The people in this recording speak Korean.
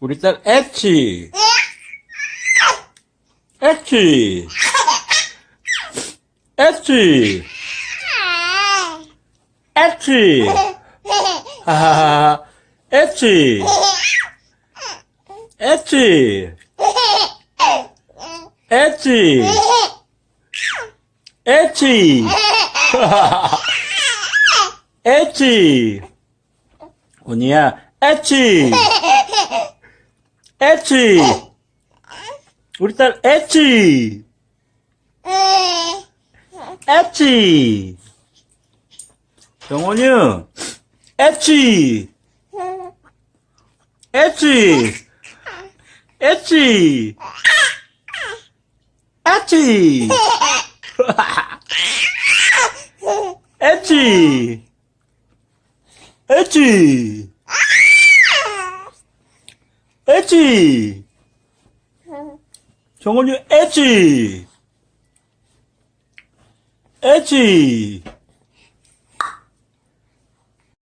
우리 딸 엣지. 엣지. 엣지. 엣지. 하하하. 엣지. 엣지. 엣지. 엣지. 엣지. 언니야, 엣지. 엣지. 우리 딸 엣지. 엣지. 정원이 엣지. 엣지. 엣지. 엣지. 엣지. 엣지. 엣지. 정원이 엣지. 엣지.